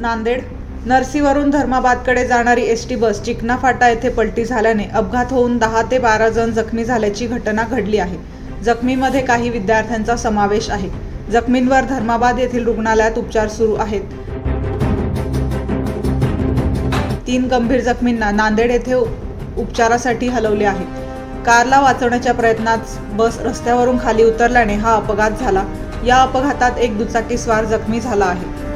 नांदेड नरसीवरून धर्माबादकडे जाणारी S T bus चिकना फाटा येथे पलटी झाल्याने अपघात होऊन दहा ते बारा जण जखमी झाल्याची घटना घडली आहे. जखमीमध्ये काही विद्यार्थ्यांचा समावेश आहे. जखमींवर धर्माबाद येथील रुग्णालयात उपचार सुरू आहेत. तीन गंभीर जखमींना नांदेड येथे उपचारासाठी हलवले आहे. कारला वाचवण्याच्या प्रयत्नात बस रस्त्यावरून खाली उतरल्याने हा अपघात झाला. या अपघातात एक दुचाकीस्वार जखमी झाला आहे.